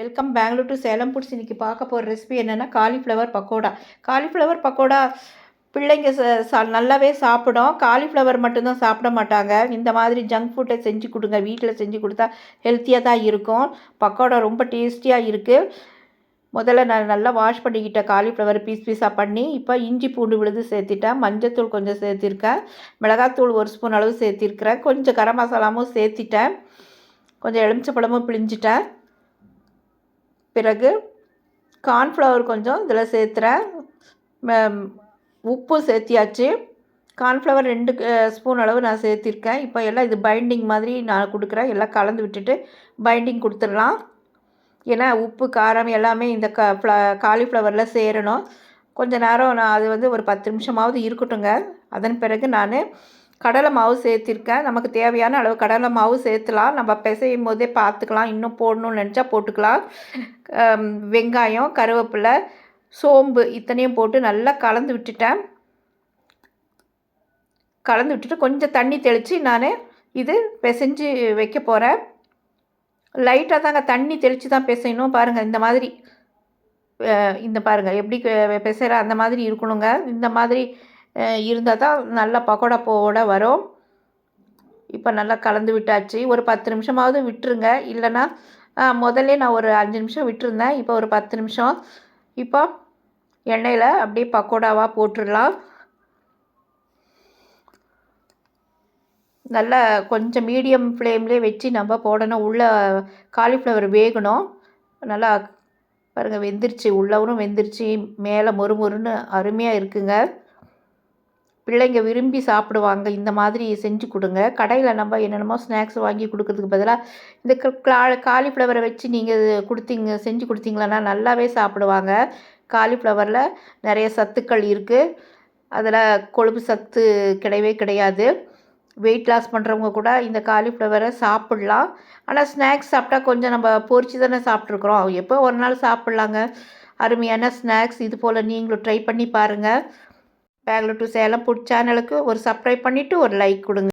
Welcome Bangalore to Salem foods இன்றைக்கி பார்க்க போகிற ரெசிபி என்னென்னா காலிஃப்ளவர் பக்கோடா காலிஃப்ளவர் பக்கோடா பிள்ளைங்க ச சா நல்லாவே சாப்பிடும். காலிஃப்ளவர் மட்டும்தான் சாப்பிட மாட்டாங்க. இந்த மாதிரி ஜங்க் ஃபுட்டை செஞ்சு கொடுங்க. வீட்டில் செஞ்சு கொடுத்தா ஹெல்த்தியாக தான் இருக்கும். பக்கோடா ரொம்ப டேஸ்டியாக இருக்குது முதல்ல நான் நல்லா வாஷ் பண்ணிக்கிட்டேன் காலிஃப்ளவர் பீஸ் பீஸாக பண்ணி இப்போ இஞ்சி பூண்டு விழுது சேர்த்திட்டேன். மஞ்சத்தூள் கொஞ்சம் சேர்த்திருக்கேன். மிளகாத்தூள் ஒரு ஸ்பூன் அளவு சேர்த்திருக்கிறேன். கொஞ்சம் கரம் மசாலாவும் சேர்த்திட்டேன். கொஞ்சம் எலுமிச்சப்பழமும் பிழிஞ்சிட்டேன். பிறகு கார்ன்ஃப்ளவர் கொஞ்சம் இதில் சேர்த்துறேன். உப்பு சேர்த்தியாச்சு. கார்ன்ஃப்ளவர் ரெண்டு ஸ்பூன் அளவு நான் சேர்த்திருக்கேன். இப்போ எல்லாம் இது பைண்டிங் மாதிரி நான் கொடுக்குறேன். எல்லாம் கலந்து விட்டுட்டு பைண்டிங் கொடுத்துடலாம். ஏன்னா உப்பு காரம் எல்லாமே இந்த க ஃப்ள காலிஃப்ளவரில் சேரணும். கொஞ்ச நேரம் நான் அது வந்து ஒரு பத்து நிமிஷமாவது இருக்கட்டுங்க அதன் பிறகு நான் கடலை மாவு சேர்த்திருக்கேன். நமக்கு தேவையான அளவு கடலை மாவு சேர்த்துலாம். நம்ம பிசையும் போதே பார்த்துக்கலாம். இன்னும் போடணும்னு நினச்சா போட்டுக்கலாம். வெங்காயம் கருவேப்பிலை சோம்பு இத்தனையும் போட்டு நல்லா கலந்து விட்டுட்டேன். கலந்து விட்டுட்டு கொஞ்சம் தண்ணி தெளித்து நான் இது பிசைஞ்சு வைக்க போகிறேன் லைட்டாக தாங்க தண்ணி தெளித்து தான் பிசையணும். பாருங்கள் இந்த மாதிரி இந்த பாருங்கள் எப்படி பிசைகிற அந்த மாதிரி இருக்கணுங்க. இந்த மாதிரி இருந்தால் தான் நல்லா பக்கோடா போட வரும். இப்போ நல்லா கலந்து விட்டாச்சு. ஒரு பத்து நிமிஷமாவது விட்டுருங்க. இல்லைன்னா முதல்ல நான் ஒரு அஞ்சு நிமிஷம் விட்டுருந்தேன். இப்போ ஒரு பத்து நிமிஷம். இப்போ எண்ணெயில் அப்படியே பக்கோடாவாக போட்டுடலாம். நல்லா கொஞ்சம் மீடியம் ஃப்ளேம்லேயே வச்சு நம்ம போடணும். உள்ளே காலிஃப்ளவர் வேகணும். நல்லா பாருங்கள் வெந்துருச்சு. உள்ளவரும் வெந்துருச்சு. மேலே மொறுமொறுன்னு அருமையாக இருக்குங்க. பிள்ளைங்க விரும்பி சாப்பிடுவாங்க இந்த மாதிரி செஞ்சு கொடுங்க. கடையில் நம்ம என்னென்னமோ ஸ்நாக்ஸ் வாங்கி கொடுக்கறதுக்கு பதிலாக இந்த காலிஃப்ளவரை வச்சு நீங்கள் கொடுத்தீங்க செஞ்சு கொடுத்தீங்களன்னா நல்லாவே சாப்பிடுவாங்க. காலிஃப்ளவரில் நிறைய சத்துக்கள் இருக்குது அதில் கொழுப்பு சத்து கிடையவே கிடையாது. வெயிட் லாஸ் பண்ணுறவங்க கூட இந்த காலிஃப்ளவரை சாப்பிட்லாம். ஆனால் ஸ்நாக்ஸ் சாப்பிட்டா கொஞ்சம் நம்ம பொரிச்சு தானே சாப்பிட்ருக்குறோம் எப்போ ஒரு நாள் சாப்பிட்லாங்க. அருமையான ஸ்நாக்ஸ் இது போல் நீங்களும் ட்ரை பண்ணி பாருங்கள் பெங்களூர் டு சேலம் புட் சேனலுக்கு ஒரு சப்ஸ்கிரைப் பண்ணிவிட்டு ஒரு லைக் கொடுங்க.